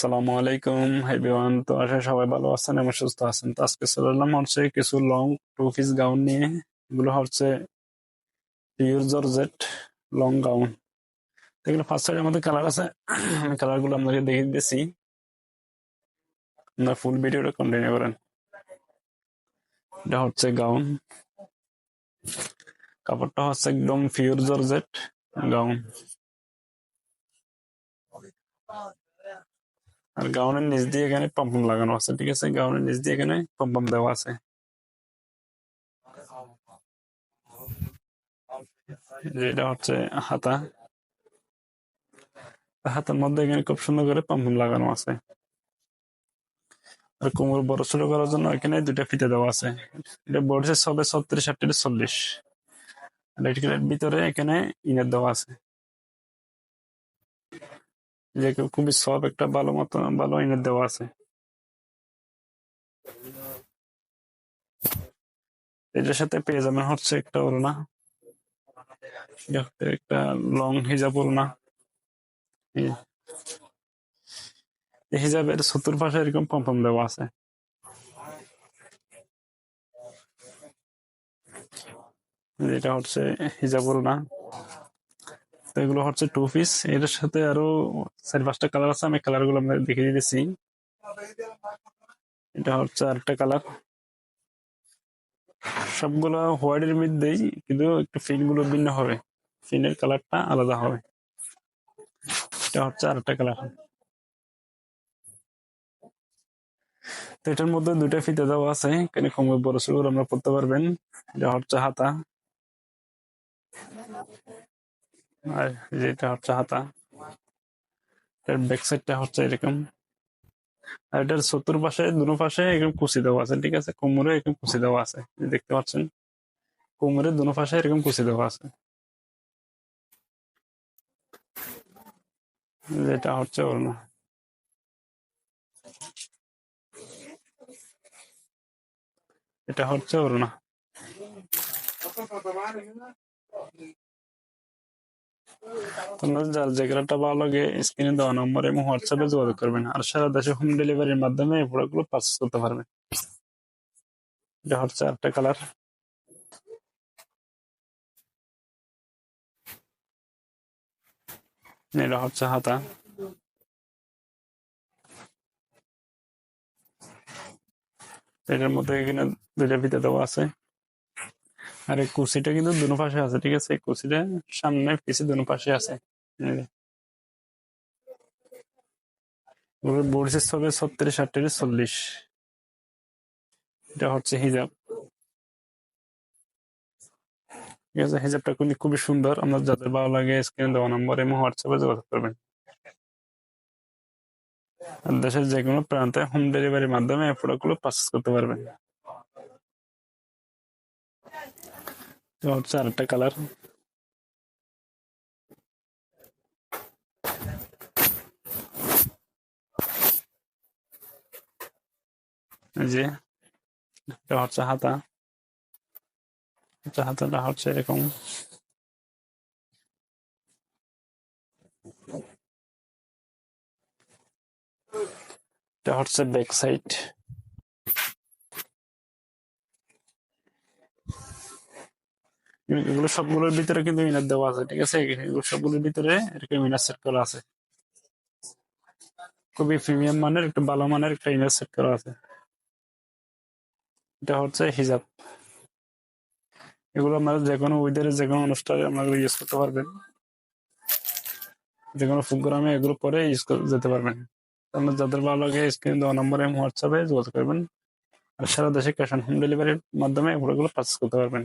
সালামু আলাইকুম। এভরিওয়ান তো আশা সবাই ভালো আছেন এবং সুস্থ আছেন। তো আজকে চলে হচ্ছে কিছু লং টু পিস গাউন নিয়ে। এগুলো হচ্ছে পিওর জর্জেট লং গাউন এগুলো ফার্স্ট সাইডের আমাদের কালার আছে। আমি কালারগুলো আপনাকে দেখিয়ে দিতেছি। আপনার ফুল ভিডিওটা কন্টিনিউ করেন। এটা হচ্ছে গাউন কাপড়টা হচ্ছে একদম পিওর জর্জেট গাউন আর গাউনের নিচ দিয়ে এখানে পম্পম লাগানো আছে, ঠিক আছে? গাউনের নিচ দিয়ে এখানে পম্পম দেওয়া আছে। যে এটা হচ্ছে হাতা। হাতার মধ্যে এখানে খুব সুন্দর করে পম্পম লাগানো আছে। আর কোমর বড় ছোট করার জন্য এখানে দুইটা ফিতে দেওয়া আছে। এটা বডি হবে ছত্রিশ আটত্রিশ চল্লিশ। আর ভিতরে এখানে ইনার দেওয়া আছে। যে খুবই সব একটা ভালো মতো, ভালো ইনার দেওয়া আছে। এটার সাথে পেয়ে যাবেন হচ্ছে একটা ওড়না। একটা লং হিজাব ওড়না। এই হিজাবের চতুর্পাশে এরকম পম্পম দেওয়া আছে। এটা হচ্ছে হিজাব ওড়না। তো এগুলো হচ্ছে টু পিস এটার সাথে আরও চার পাঁচটা কালার আছে, আমি কালারগুলো আপনাদের দেখিয়ে দিতেছি। এটা হচ্ছে আরেকটা কালার সবগুলো হোয়াইটের মধ্যেই কিন্তু একটু ফিনগুলো ভিন্ন হবে। ফিনের কালারটা আলাদা হবে। এটা হচ্ছে আরেকটা কালার তো এটার মধ্যে দুইটা ফিতে দেওয়া আছে এখানে কমে বড় ছোট আমরা পড়তে পারবেন। এটা হচ্ছে হাতা। আর যেটা হচ্ছে হাতা। এর ব্যাক সাইডটা হচ্ছে এরকম। আর এটার চতুর পাশে, দুনো পাশে এরকম কুচি দেওয়া আছে, ঠিক আছে? কোমরে এরকম কুচি দেওয়া আছে দেখতে পাচ্ছেন? কোমরের দুনো পাশে এরকম কুচি দেওয়া আছে। যেটা হচ্ছে ওড়না। এটা হচ্ছে ওড়না। তোমরা যার যে কালারটা ভালো লাগে স্ক্রিনে দেওয়া নম্বর এবং হোয়াটসঅ্যাপে যোগাযোগ করবেন। আর সারা দেশে হোম ডেলিভারির মাধ্যমে এই প্রোডাক্টগুলো পারচেস করতে পারবেন এটা হচ্ছে আরেকটা কালার এটা হচ্ছে হাতা। এটার মধ্যে এখানে দুইটা ফিতে দেওয়া আছে। আর এই কুর্সিটা কিন্তু দুনো পাশে আছে, ঠিক আছে? কুর্সিটা সামনে, পিছে দুনো পাশে আছে। বোর্ড সাইজ হবে ছত্রিশ, আটত্রিশ, চল্লিশ। এটা হচ্ছে হিজাব। ঠিক আছে? হিজাবটা কিন্তু খুবই সুন্দর। আপনার যাদের ভালো লাগে স্ক্রিনে দেওয়া নম্বর এবং হোয়াটসঅ্যাপে যোগাযোগ করবেন। দেশের যে কোনো প্রান্তে হোম ডেলিভারির মাধ্যমে এই প্রোডাক্টগুলো পারচেস করতে পারবেন। তো হচ্ছে আরেকটা কালার যে এটা হচ্ছে হাতা এটা হাতাটা হচ্ছে এরকম এটা হচ্ছে ব্যাক সাইড এগুলো সবগুলোর ভিতরে কিন্তু ইনার দেওয়া আছে, ঠিক আছে? এগুলো সবগুলোর ভিতরে এরকম ইনার সেট করা আছে। খুবই প্রিমিয়াম মানের, একটু ভালো মানের একটা ইনার সেট করা আছে। এটা হচ্ছে হিজাব। এগুলো আপনারা যে কোনো ওয়েদারে যে কোনো অনুষ্ঠানে আপনারা ইউজ করতে পারবেন। যে কোনো প্রোগ্রামে এগুলো পরে ইউজ যেতে পারবেন। আপনার যাদের ভালো লাগে, স্ক্রিন দেওয়া নম্বরে হোয়াটসঅ্যাপে যোগাযোগ করবেন। আর সারা দেশে ক্যাশ অন হোম ডেলিভারির মাধ্যমে এগুলো পারচেস করতে পারবেন।